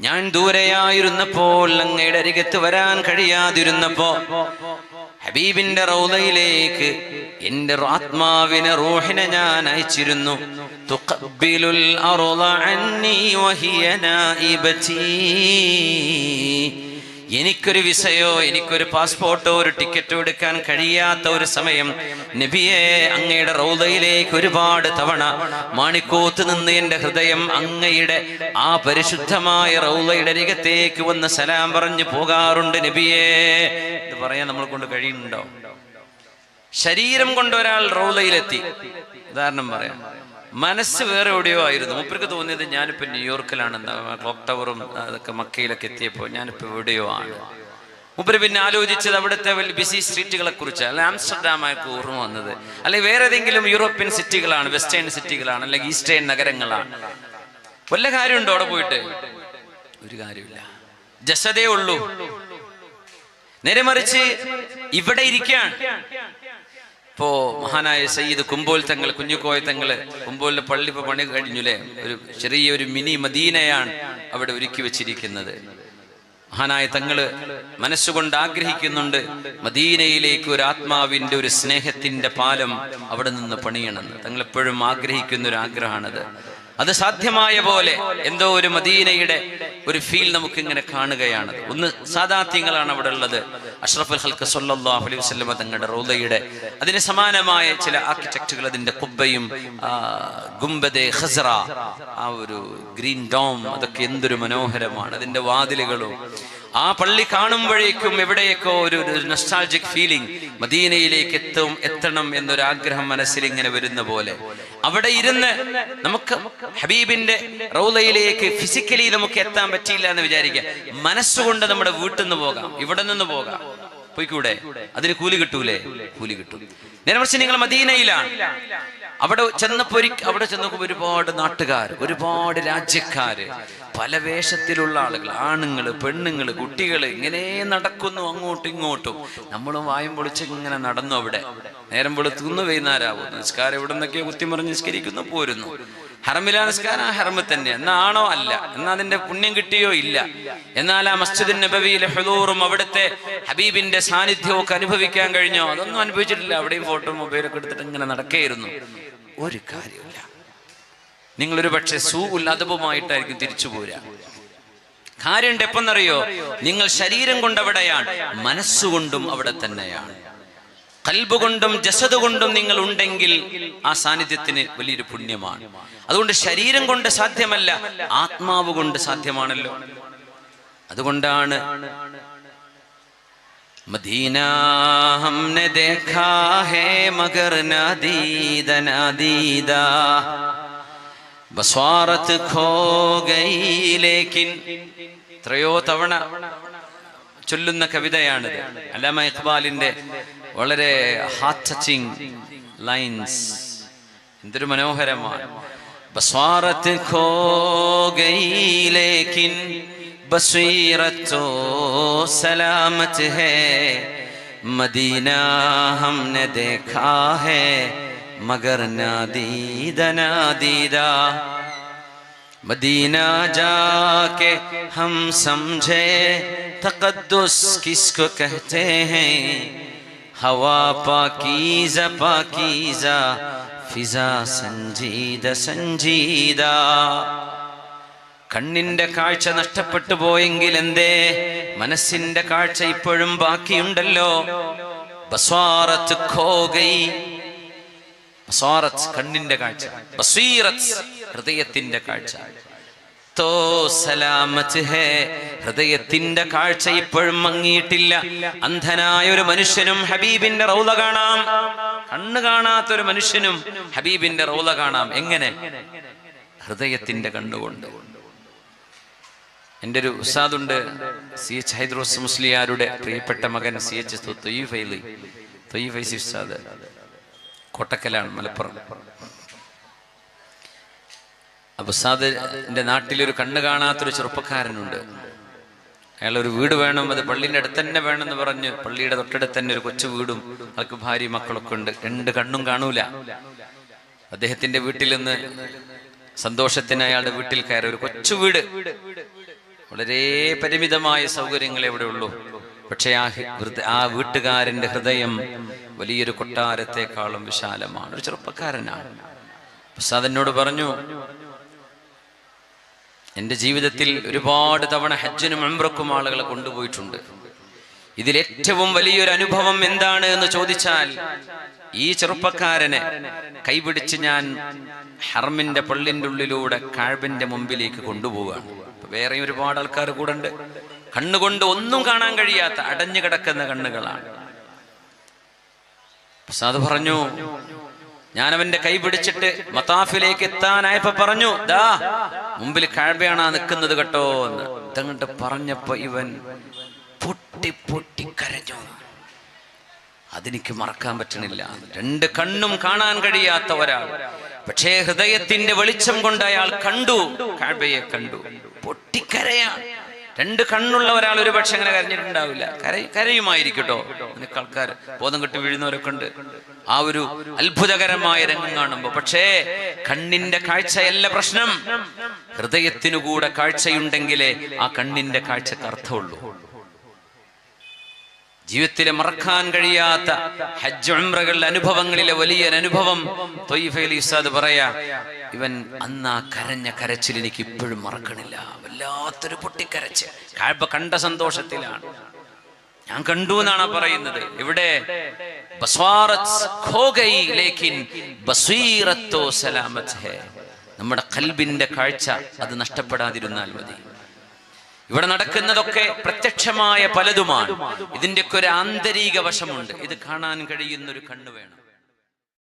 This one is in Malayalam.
ഞാൻ ദൂരെയായിരുന്നപ്പോൾ അങ്ങയുടെ അരികത്ത് വരാൻ കഴിയാതിരുന്നപ്പോ ഹബീബിന്റെ റൗദയിലേക്ക് എന്റെ ആത്മാവിനെ റൂഹിനെ ഞാൻ അയച്ചിരുന്നു. തുഖബ്ബിലുൽ അന്നി വഹിയ എനിക്കൊരു വിസയോ എനിക്കൊരു പാസ്പോർട്ടോ ഒരു ടിക്കറ്റോ എടുക്കാൻ കഴിയാത്ത ഒരു സമയം നബിയെ അങ്ങയുടെ റൗദയിലേക്ക് ഒരുപാട് തവണ മാണിക്കോത്ത് നിന്ന് എന്റെ ഹൃദയം അങ്ങയുടെ ആ പരിശുദ്ധമായ റൗദയുടെ രീഗത്തേക്ക് വന്ന് സലാം പറഞ്ഞു പോകാറുണ്ട് നബിയെ. എന്ന് പറയാൻ നമ്മൾ കൊണ്ട് കഴിയുന്നുണ്ടോ? ശരീരം കൊണ്ട് ഒരാൾ റൗദയിലെത്തി. ഉദാഹരണം പറയാം. മനസ്സ് വേറെ എവിടെയോ ആയിരുന്നു. മൂപ്പർക്ക് തോന്നിയത് ഞാനിപ്പോൾ ന്യൂയോർക്കിലാണ്. ക്ലോക്ക് ടവറും അതൊക്കെ മക്കയിലൊക്കെ എത്തിയപ്പോൾ ഞാനിപ്പോൾ എവിടെയോ ആണ്. മൂപ്പര് പിന്നെ ആലോചിച്ചത് അവിടുത്തെ ബിസി സ്ട്രീറ്റുകളെ കുറിച്ച് അല്ലെ ആംസ്റ്റർഡാമാർക്ക് ഓർമ്മ വന്നത്. അല്ലെങ്കിൽ വേറെ ഏതെങ്കിലും യൂറോപ്യൻ സിറ്റികളാണ് വെസ്റ്റേൺ സിറ്റികളാണ് അല്ലെങ്കിൽ ഈസ്റ്റേൺ നഗരങ്ങളാണ്. വല്ല കാര്യമുണ്ടോ അവിടെ പോയിട്ട്? ഒരു കാര്യമില്ല. ജസതേ ഉള്ളൂ. നേരെ മറിച്ച് ഇവിടെ ഇരിക്കാൻ ഇപ്പോ മഹാനായ സയ്യിദ് കുമ്പോൽ തങ്ങൾ കുഞ്ഞുകോയ തങ്ങൾ കുമ്പോലിന്റെ പള്ളി ഇപ്പൊ പണി കഴിഞ്ഞുല്ലേ? ഒരു ചെറിയൊരു മിനി മദീനയാണ് അവിടെ ഒരുക്കി വെച്ചിരിക്കുന്നത്. മഹാനായ തങ്ങൾ മനസ്സുകൊണ്ട് ആഗ്രഹിക്കുന്നുണ്ട് മദീനയിലേക്ക് ഒരു ആത്മാവിന്റെ ഒരു സ്നേഹത്തിന്റെ പാലം അവിടെ നിന്ന് പണിയണമെന്ന് തങ്ങൾ എപ്പോഴും ആഗ്രഹിക്കുന്ന ഒരു ആഗ്രഹമാണത് അത് സാധ്യമായ പോലെ എന്തോ ഒരു മദീനയുടെ ഒരു ഫീൽ നമുക്ക് ഇങ്ങനെ കാണുകയാണ്. ഒന്ന് സാധാത്യങ്ങളാണ് അവിടെ ഉള്ളത്. അഷ്റഫുൽ ഹൽക്ക് സൊല്ലാഹു അലൈഹി വസല്ലമ തങ്ങളുടെ റൗദയുടെ അതിന് സമാനമായ ചില ആർക്കിടെക്റ്റുകൾ അതിന്റെ കുബ്ബയും ഗുംബദെ ഖസ്റ ആ ഒരു ഗ്രീൻ ഡോം അതൊക്കെ എന്തൊരു മനോഹരമാണ്. അതിന്റെ വാതിലുകളും ആ പള്ളി കാണുമ്പോഴേക്കും എവിടെയൊക്കെ ഒരു നൊസ്റ്റാൾജിക് ഫീലിംഗ് മദീനയിലേക്ക് എത്തും എത്തണം എന്നൊരു ആഗ്രഹം മനസ്സിൽ ഇങ്ങനെ വരുന്ന പോലെ. അവിടെ ഇരുന്ന് നമുക്ക് ഹബീബിന്റെ റൗലയിലേക്ക് ഫിസിക്കലി നമുക്ക് എത്താൻ പറ്റിയില്ല എന്ന് വിചാരിക്കുക. മനസ്സുകൊണ്ട് നമ്മുടെ വീട്ടിൽ നിന്ന് പോകാം ഇവിടെ നിന്ന് പോകാം. പോയിക്കൂടെ? അതിന് കൂലി കിട്ടൂലേ? കൂലി കിട്ടും. നേരെ മറിച്ച് നിങ്ങൾ മദീനയിലാണ്. അവിടെ ചെന്നപ്പോ അവിടെ ചെന്നപ്പോ ഒരുപാട് നാട്ടുകാർ ഒരുപാട് രാജ്യക്കാര്. പല വേഷത്തിലുള്ള ആളുകൾ ആണുങ്ങൾ പെണ്ണുങ്ങൾ കുട്ടികൾ ഇങ്ങനെ നടക്കുന്നു അങ്ങോട്ടും ഇങ്ങോട്ടും. നമ്മളും വായും പൊളിച്ച് ഇങ്ങനെ നടന്നു അവിടെ. നേരം വെളുത്തുന്നു വൈകുന്നേരമാവും. നിസ്കാരം ഇവിടെ നിന്നൊക്കെ കുത്തിമറിഞ്ഞ് നിസ്കരിക്കുന്നു പോരുന്നു. ഹർമിലാ നിസ്കാരം? ഹറമിൽ തന്നെ. എന്നാണോ അല്ല. എന്നാ അതിന്റെ പുണ്യം കിട്ടിയോ ഇല്ല. എന്നാൽ ആ മസ്ജിദ് നബവിയിലെ ഹുദൂറും അവിടുത്തെ ഹബീബിന്റെ സാന്നിധ്യവും ഒക്കെ അനുഭവിക്കാൻ കഴിഞ്ഞോ? അതൊന്നും അനുഭവിച്ചിട്ടില്ല. അവിടെയും ഫോട്ടോ മൊബൈലൊക്കെ എടുത്തിട്ട് ഇങ്ങനെ നടക്കുകയായിരുന്നു ഒരു കാര്യമില്ല നിങ്ങളൊരു പക്ഷെ സൂ ഉല്ലതവുമായിട്ടായിരിക്കും തിരിച്ചു പോരാ കാര്യമുണ്ട് എപ്പെന്നറിയോ? നിങ്ങൾ ശരീരം കൊണ്ട് അവിടെയാണ് മനസ്സുകൊണ്ടും അവിടെ തന്നെയാണ്. കൽബ് കൊണ്ടും ജസദ് കൊണ്ടും നിങ്ങൾ ഉണ്ടെങ്കിൽ ആ സാന്നിധ്യത്തിന് വലിയൊരു പുണ്യമാണ്. അതുകൊണ്ട് ശരീരം കൊണ്ട് സാധ്യമല്ല ആത്മാവ് കൊണ്ട് സാധ്യമാണല്ലോ. അതുകൊണ്ടാണ് മദീന ഹംനെ ബസ്വാറത്ത് ഖോഗയിലേക്കിൻ എത്രയോ തവണ ചൊല്ലുന്ന കവിതയാണ് അലാമ ഇഖ്ബാലിന്റെ വളരെ ഹാർട്ട് ടച്ചിങ് ലൈൻസ് എന്തൊരു മനോഹരമാണ്. ബസ്വാറത്ത് ഖോഗയിലേക്കിൻ ബസ്വീറത്തോ സലാമത്ത് ഹേ മദീന ഹംനെ ദേഖാ ഹേ مگر മദീന نادیدہ ഹം സംജേ کے കിസ്കോ കഹതേ ഹൈ. ഹവാ പാകീസ പാകീസ ഫിസാ സഞ്ജീദ സഞ്ജീദ കണ്ണിന്റെ കാഴ്ച നഷ്ടപ്പെട്ടു പോയെങ്കിൽ എന്തേ? മനസ്സിന്റെ കാഴ്ച ഇപ്പോഴും ബാക്കിയുണ്ടല്ലോ. ബസ്വാറത്ത് ഖോഗൈ ഗൈ ബസ്വാറത്ത് കണ്ണിന്റെ കാഴ്ച ബസീറത്ത് ഹൃദയത്തിന്റെ കാഴ്ച. തോ സലാമത്ത് ഹൃദയത്തിന്റെ കാഴ്ച ഇപ്പോഴും മങ്ങിയിട്ടില്ല. അന്ധനായ ഒരു മനുഷ്യനും ഹബീബിന്റെ റൗല കാണാം. കണ്ണു കാണാത്ത ഒരു മനുഷ്യനും ഹബീബിന്റെ റൗല കാണാം. എങ്ങനെ? ഹൃദയത്തിന്റെ കണ്ണുകൊണ്ട്. എന്റെ ഒരു ഉസാദുണ്ട് സി എച്ച് ഹൈദ്രോസ് മുസ്ലിയാരുടെ പ്രിയപ്പെട്ട മകൻ സി എച്ച് തൊയ്യഫൈലി തൊയ്യഫൈസി ഉസ്താദ്. കോട്ടക്കലാണ് മലപ്പുറം. അപ്പൊ ഉസ്താദിന്റെ നാട്ടിലൊരു കണ്ണു കാണാത്തൊരു ചെറുപ്പക്കാരനുണ്ട്. അയാൾ ഒരു വീട് വേണം അത് പള്ളിന്റെ അടുത്ത് തന്നെ വേണമെന്ന് പറഞ്ഞ് പള്ളിയുടെ തൊട്ടടുത്ത് തന്നെ ഒരു കൊച്ചു വീടും അയാൾക്ക് ഭാര്യ മക്കളൊക്കെ ഉണ്ട്. രണ്ട് കണ്ണും കാണൂല. അദ്ദേഹത്തിന്റെ വീട്ടിൽ നിന്ന് സന്തോഷത്തിന് അയാളുടെ വീട്ടിൽ കയറി ഒരു കൊച്ചു വീട്. വളരെ പരിമിതമായ സൗകര്യങ്ങളെ ഇവിടെ ഉള്ളൂ. പക്ഷെ ആ ആ വീട്ടുകാരന്റെ ഹൃദയം വലിയൊരു കൊട്ടാരത്തെക്കാളും വിശാലമാണ്. ഒരു ചെറുപ്പക്കാരനാണ്. പ്രസാദ് എന്നോട് പറഞ്ഞു എന്റെ ജീവിതത്തിൽ ഒരുപാട് തവണ ഹജ്ജിനും അമ്രക്കും ആളുകളെ കൊണ്ടുപോയിട്ടുണ്ട്. ഇതിൽ ഏറ്റവും വലിയൊരു അനുഭവം എന്താണ് എന്ന് ചോദിച്ചാൽ ഈ ചെറുപ്പക്കാരനെ കൈപിടിച്ച് ഞാൻ ഹർമിന്റെ പള്ളിന്റെ ഉള്ളിലൂടെ കാഴ്ബിന്റെ മുമ്പിലേക്ക് കൊണ്ടുപോവുകയാണ്. വേറെയും ഒരുപാട് ആൾക്കാർ കൂടെ ഉണ്ട്. കണ്ണുകൊണ്ട് ഒന്നും കാണാൻ കഴിയാത്ത അടഞ്ഞു കിടക്കുന്ന കണ്ണുകളാണ്. പ്രസാദ് പറഞ്ഞു ഞാൻ അവന്റെ കൈ പിടിച്ചിട്ട് മത്താഫിലേക്ക് എത്താനായപ്പോ പറഞ്ഞു ദാ മുമ്പിൽ കാഴ്ബയാണ് നിൽക്കുന്നത് കേട്ടോ എന്ന്. ഇതങ്ങോട്ട് പറഞ്ഞപ്പോ ഇവൻ പൊട്ടി പൊട്ടി കരഞ്ഞു. അതെനിക്ക് മറക്കാൻ പറ്റണില്ല. രണ്ട് കണ്ണും കാണാൻ കഴിയാത്ത ഒരാൾ. പക്ഷേ ഹൃദയത്തിന്റെ വെളിച്ചം കൊണ്ട് അയാൾ കണ്ടു കാഴ്ബയെ കണ്ടു. പൊട്ടിക്കരയാണ് രണ്ട് കണ്ണുള്ള ഒരാൾ ഒരു പക്ഷെ അങ്ങനെ കരഞ്ഞിട്ടുണ്ടാവില്ല. കര കരയുമായിരിക്കട്ടോ. നിനക്ക് ആൾക്കാർ ബോധം കെട്ടി വീഴുന്നവരൊക്കെ ഉണ്ട്. ആ ഒരു അത്ഭുതകരമായ രംഗം കാണുമ്പോ. പക്ഷേ കണ്ണിന്റെ കാഴ്ചയല്ല പ്രശ്നം. ഹൃദയത്തിനു കൂടെ കാഴ്ചയുണ്ടെങ്കിലേ ആ കണ്ണിന്റെ കാഴ്ചക്ക് അർത്ഥമുള്ളൂ. ജീവിതത്തിലെ മറക്കാൻ കഴിയാത്ത ഹജ്ജ് ഉംറകളുടെ അനുഭവങ്ങളിലെ വലിയ അനുഭവം തൊയ്ഫയിൽ ഇസാദ് പറയാ. ഇവൻ അന്നാ കരഞ്ഞ കരച്ചിൽ എനിക്ക് ഇപ്പോഴും മറക്കണില്ല. വല്ലാത്തൊരു പൊട്ടിക്കരച്ച് കാഴ്പ കണ്ട സന്തോഷത്തിലാണ്. ഞാൻ കണ്ടു എന്നാണ് പറയുന്നത്. ഇവിടെ നമ്മുടെ കൽബിന്റെ കാഴ്ച അത് നഷ്ടപ്പെടാതിരുന്നാൽ മതി. ഇവിടെ നടക്കുന്നതൊക്കെ പ്രത്യക്ഷമായ പലതുമാണ്. ഇതിന്റെയൊക്കെ ഒരു ആന്തരിക വശമുണ്ട്. ഇത് കാണാൻ കഴിയുന്ന ഒരു കണ്ണു വേണം.